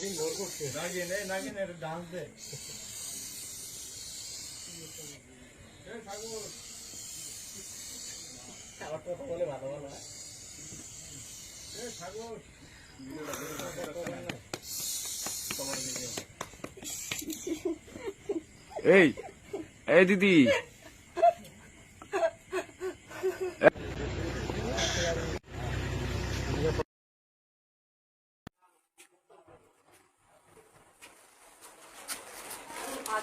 নাগিন ভোর করছে। নাগিন এই নাগিন এর ডান্স দে। এই ঠাকুর। আমার কথা বলে ভালো এই এই দিদি।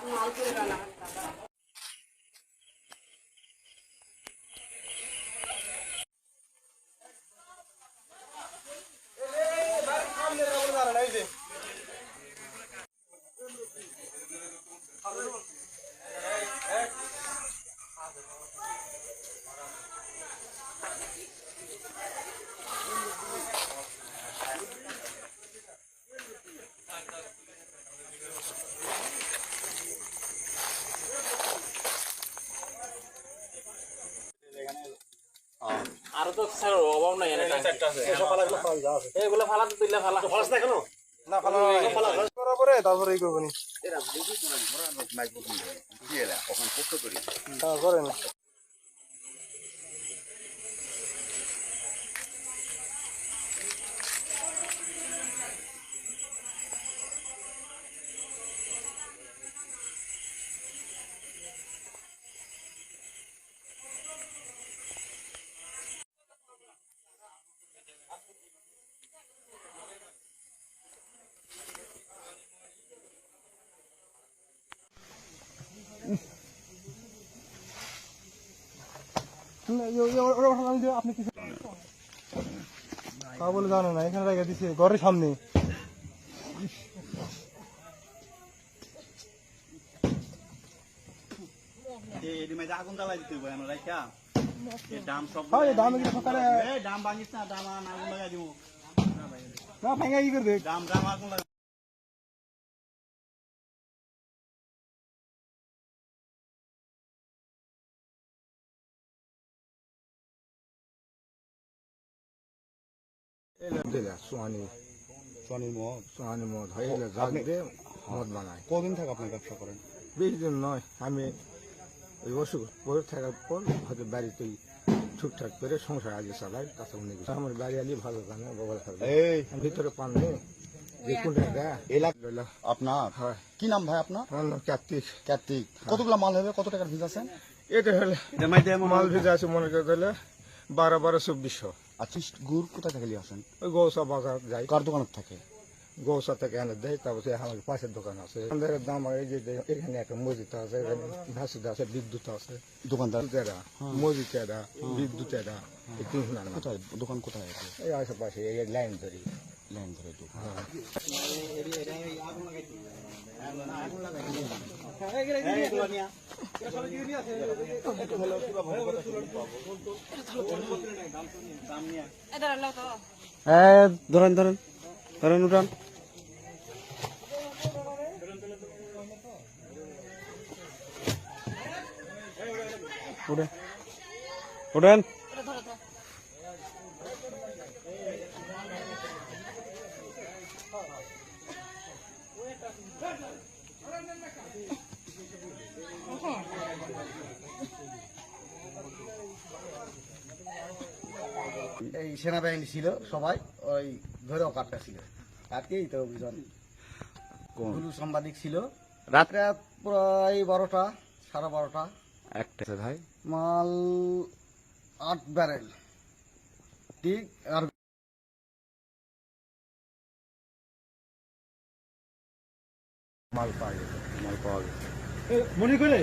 Mau ke ranah. আরও তো স্যার অভাব নাই এগুলো ফালা দিলে ফালা ফালাস না কেন না ফালা ফালা করার তারপরে এই করব নি। করেন জানো না এখানে রেখে দিছে ঘরের সামনে ডাম সব হ্যাঁ, এগুলো সকালে ডাম ভাঙিস না আর আগুন লাগাই দিব না ভেঙে কি করবে ডাম ডাম আগুন সোহানি মদ সোহানি মদ হয় এলে জাগ দিয়ে মদ বানায়। কদিন থেকে আপনি ব্যবসা করেন? বেশি দিন নয় আমি ওই অসুখ পরে থাকার পর হয়তো বাড়িতেই ঠিকঠাক করে সংসার আগে চালাই তাছাড়া কিছু। আমার বাড়ি আলি ভালো জানে বগল থাকবে আমি ভিতরে এলাকা লইলা আপনার? কি নাম ভাই আপনার? কার্তিক। কার্তিক। কতগুলো মাল হবে? কত টাকার ভিজ আছে? এটা হলে মাল ভেজা আছে মনে করতে হলে বারো বারো চব্বিশশো। আচ্ছা গুড় কোথা থেকে নিয়ে আসেন? ওই গৌসা বাজার যাই। কার দোকানের থেকে? গৌসা থেকে এনে দেয় তারপর আমার পাশের দোকান আছে। আমাদের দাম এই যে এখানে একটা মসজিদ আছে এখানে ভাসিদ আছে বিদ্যুৎ আছে। দোকানদার? তেরা মসজিদ তেরা বিদ্যুৎ তেরা কোথায়? দোকান কোথায় আছে এই আশেপাশে এই লাইন ধরি। লাইন ধরে দোকান। হ্যাঁ। ধরেন ধরেন ধরেন উঠান উঠেন উঠেন এই সেনাবাহিনী ছিল সবাই ওই ধরেও কাটটা ছিল। কাটকেই তো অভিযান। গুরু সাংবাদিক ছিল। রাত রাত প্রায় বারোটা সাড়ে বারোটা। একটা ভাই। মাল আট ব্যারেল। ঠিক আর মাল পাওয়া গেছে মাল পাওয়া গেছে। মনে করে